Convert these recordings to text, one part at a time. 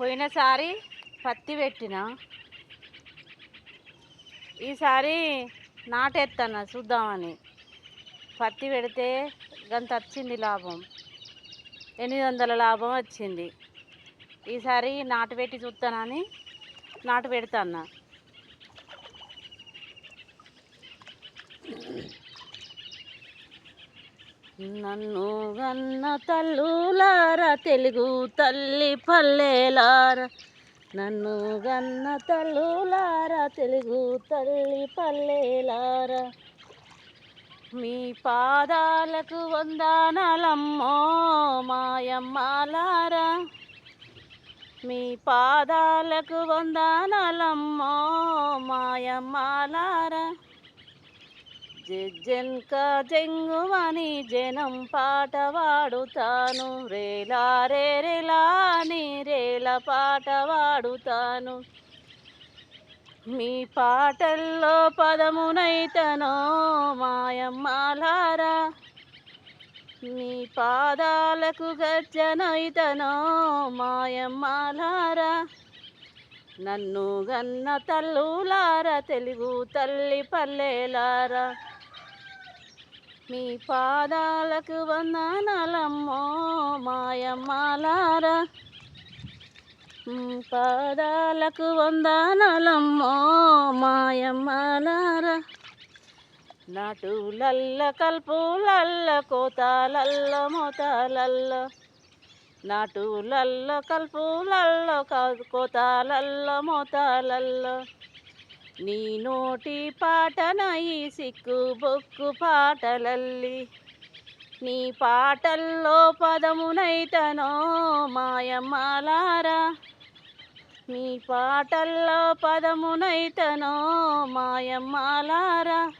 పోయినసారి పత్తి పెట్టిన. ఈసారి నాటేస్తాను చూద్దామని. పత్తి పెడితే గంత వచ్చింది లాభం. ఎనిమిది వందల లాభం వచ్చింది. ఈసారి నాటు పెట్టి చూస్తానని నాటు పెడతాను నన్ను గన్న తల్లులారా తెలుగు తల్లి పల్లెలారా. నన్ను గన్న తల్లులారా తెలుగు తల్లి పల్లెలారా. మీ పాదాలకు వందనాలమ్మో మాయమ్మలారా. మీ పాదాలకు వందనాలమ్మో మాయమ్మలారా. జెజ్జెన్క జంగుమని జనం పాట పాడుతాను. రేలా రే రేలాని రేల పాట వాడుతాను మీ పాటల్లో పదమునైతనో మాయమ్మలారా. మీ పాదాలకు గర్జనైతనో మాయమ్మలారా. నన్ను గన్న తల్లులారా తెలుగు తల్లి పల్లెలారా. మీ పాదాలకు వందనాలమ్మో మాయమ్మలారా. పాదాలకు వందనాలమ్మో మాయమ్మలారా. నటులల్ల కల్పులల్ల కోతాలల్ల మోతాలల్ల. నటులల్ల కల్పులల్ల కోతాలల్ల మోతాలల్ల. నీ నోటి పాటనయి సిక్కు బొక్కు పాటలల్లి. నీ పాటల్లో పదమునైతనో మాయమ్మలారా. నీ పాటల్లో పదమునైతనో మాయమ్మలారా.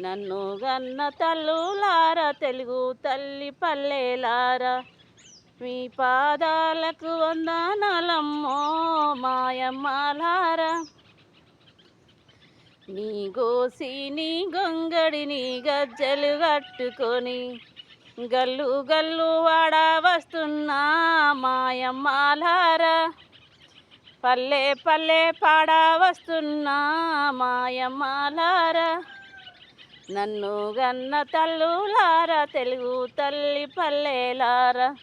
నన్ను గన్న తల్లులారా తెలుగు తల్లి పల్లెలారా. మీ పాదాలకు వందనాలమ్మో మాయమ్మలారా. నీ గోసి నీ గొంగడి నీ గజ్జలు కట్టుకొని గల్లు గల్లు వాడ వస్తున్నా మాయమ్మలారా. పల్లె పల్లె పాడ వస్తున్నా మాయమ్మలారా. నన్ను గన్న తల్లులారా తెలుగు తల్లి పల్లెలారా.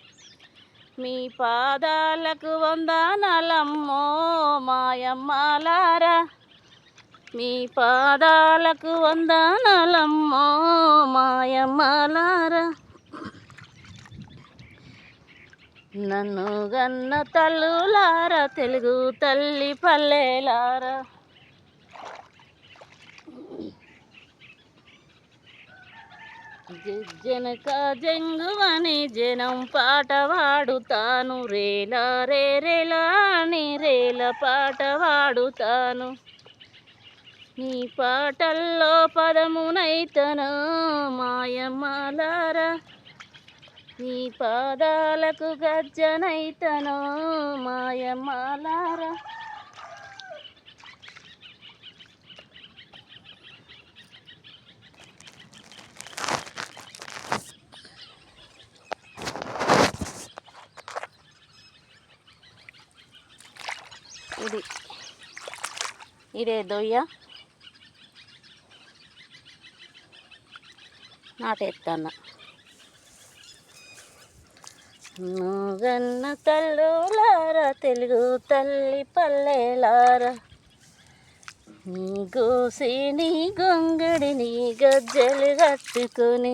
మీ పాదాలకు వందనాలమ్మో మాయమ్మలారా. మీ పాదాలకు వందనాలమ్మో మాయమ్మలారా. నన్ను గన్న తల్లులారా తెలుగు తల్లి పల్లెలారా. జనక జంగువని జనం పాట పాడుతాను రేలా రే రేలా అని రేల పాట పాడుతాను. నీ పాటల్లో పదమునైతన మాయమ్మలారా నీ పాదాలకు గజ్జనైతన మాయమ్మలారా ఇది. ఇదే దొయ్య నాటేస్తాను నువ్వన్న తల్లులారా తెలుగు తల్లి పల్లెలారా. నీ గోసి నీ గొంగడి నీ గజ్జలు కట్టుకొని